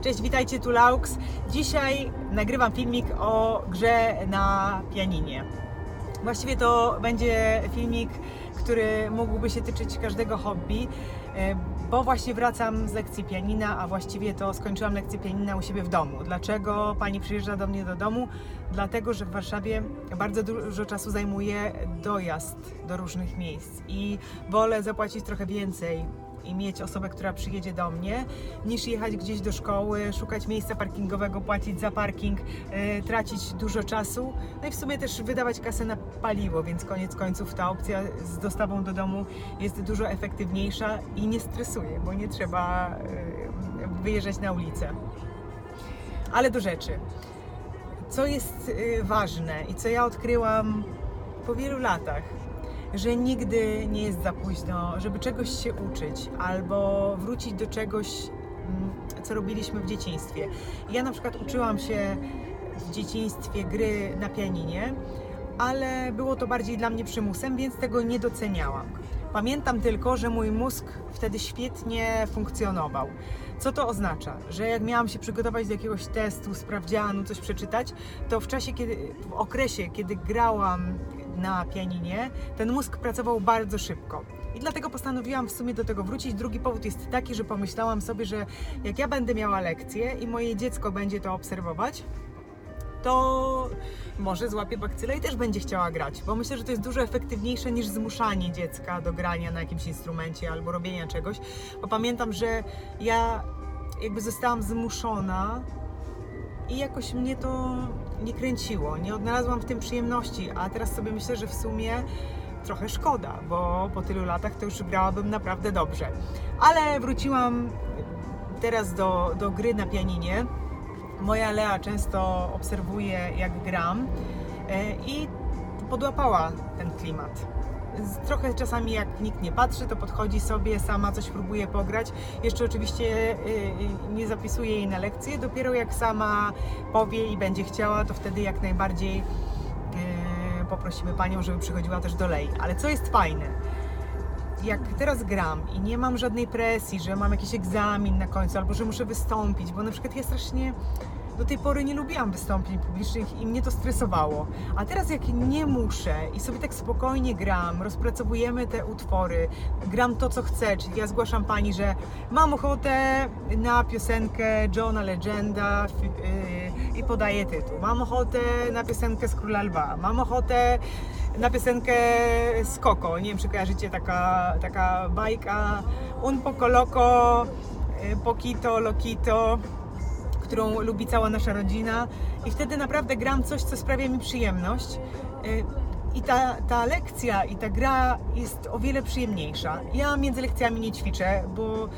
Cześć, witajcie tu Laux. Dzisiaj nagrywam filmik o grze na pianinie. Właściwie to będzie filmik, który mógłby się tyczyć każdego hobby, e, bo właśnie wracam z lekcji pianina, a właściwie to skończyłam lekcję pianina u siebie w domu. Dlaczego pani przyjeżdża do mnie do domu? Dlatego, że w Warszawie bardzo dużo czasu zajmuje dojazd do różnych miejsc i wolę zapłacić trochę więcej i mieć osobę, która przyjedzie do mnie, niż jechać gdzieś do szkoły, szukać miejsca parkingowego, płacić za parking, e, tracić dużo czasu, no i w sumie też wydawać kasę na paliwo, więc koniec końców ta opcja z dostawą do domu jest dużo efektywniejsza i nie stresuje, bo nie trzeba e, wyjeżdżać na ulicę. Ale do rzeczy. Co jest e, ważne i co ja odkryłam po wielu latach, że nigdy nie jest za późno, żeby czegoś się uczyć albo wrócić do czegoś, mm, co robiliśmy w dzieciństwie. Ja na przykład uczyłam się w dzieciństwie gry na pianinie, ale było to bardziej dla mnie przymusem, więc tego nie doceniałam. Pamiętam tylko, że mój mózg wtedy świetnie funkcjonował. Co to oznacza? Że jak miałam się przygotować do jakiegoś testu, sprawdzianu, coś przeczytać, to w czasie, kiedy, w okresie, kiedy grałam na pianinie, ten mózg pracował bardzo szybko. I dlatego postanowiłam w sumie do tego wrócić. Drugi powód jest taki, że pomyślałam sobie, że jak ja będę miała lekcję i moje dziecko będzie to obserwować, to może złapie bakcylę i też będzie chciała grać, bo myślę, że to jest dużo efektywniejsze niż zmuszanie dziecka do grania na jakimś instrumencie albo robienia czegoś, bo pamiętam, że ja jakby zostałam zmuszona i jakoś mnie to nie kręciło, nie odnalazłam w tym przyjemności, a teraz sobie myślę, że w sumie trochę szkoda, bo po tylu latach to już grałabym naprawdę dobrze. Ale wróciłam teraz do, do gry na pianinie. Moja Lea często obserwuje, jak gram e, i podłapała ten klimat. Trochę czasami jak nikt nie patrzy, to podchodzi sobie, sama coś próbuje pograć. Jeszcze oczywiście y, y, nie zapisuje jej na lekcję, dopiero jak sama powie i będzie chciała, to wtedy jak najbardziej y, poprosimy panią, żeby przychodziła też do Lei. Ale co jest fajne, jak teraz gram i nie mam żadnej presji, że mam jakiś egzamin na końcu albo że muszę wystąpić, bo na przykład ja strasznie do tej pory nie lubiłam wystąpień publicznych i mnie to stresowało. A teraz jak nie muszę i sobie tak spokojnie gram, rozpracowujemy te utwory, gram to co chcę, czyli ja zgłaszam pani, że mam ochotę na piosenkę Johna Legenda yy, i podaję tytuł. Mam ochotę na piosenkę z Króla Lwa. Mam ochotę na piosenkę z Coco. Nie wiem, czy kojarzycie taka, taka bajka Un poco loco, y, poquito, loquito którą lubi cała nasza rodzina i wtedy naprawdę gram coś, co sprawia mi przyjemność. Y, I ta, ta lekcja i ta gra jest o wiele przyjemniejsza. Ja między lekcjami nie ćwiczę, bo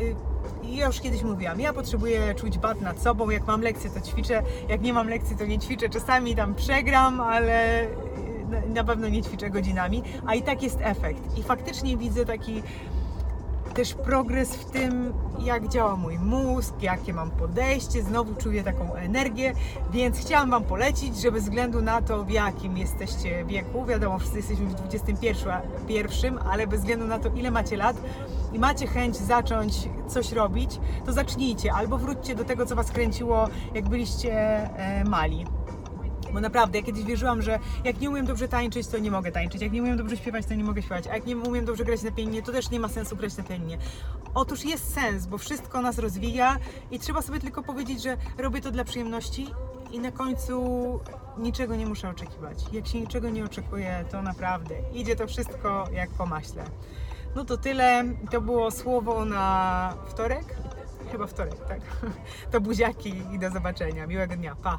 y, ja już kiedyś mówiłam, ja potrzebuję czuć bat nad sobą. Jak mam lekcję, to ćwiczę. Jak nie mam lekcji, to nie ćwiczę. Czasami tam przegram, ale y, na- na pewno nie ćwiczę godzinami. A i tak jest efekt. I faktycznie widzę taki też progres w tym, jak działa mój mózg, jakie mam podejście, znowu czuję taką energię, więc chciałam Wam polecić, że bez względu na to, w jakim jesteście wieku, wiadomo, wszyscy jesteśmy w XXI, pierwszym, ale bez względu na to, ile macie lat i macie chęć zacząć coś robić, to zacznijcie albo wróćcie do tego, co Was kręciło, jak byliście e, mali. Bo naprawdę, ja kiedyś wierzyłam, że jak nie umiem dobrze tańczyć, to nie mogę tańczyć. Jak nie umiem dobrze śpiewać, to nie mogę śpiewać. A jak nie umiem dobrze grać na pianinie, to też nie ma sensu grać na pianinie. Otóż jest sens, bo wszystko nas rozwija i trzeba sobie tylko powiedzieć, że robię to dla przyjemności i na końcu niczego nie muszę oczekiwać. Jak się niczego nie oczekuje, to naprawdę idzie to wszystko jak po maśle. No to tyle. To było słowo na wtorek? Chyba wtorek, tak. To buziaki i do zobaczenia. Miłego dnia. Pa!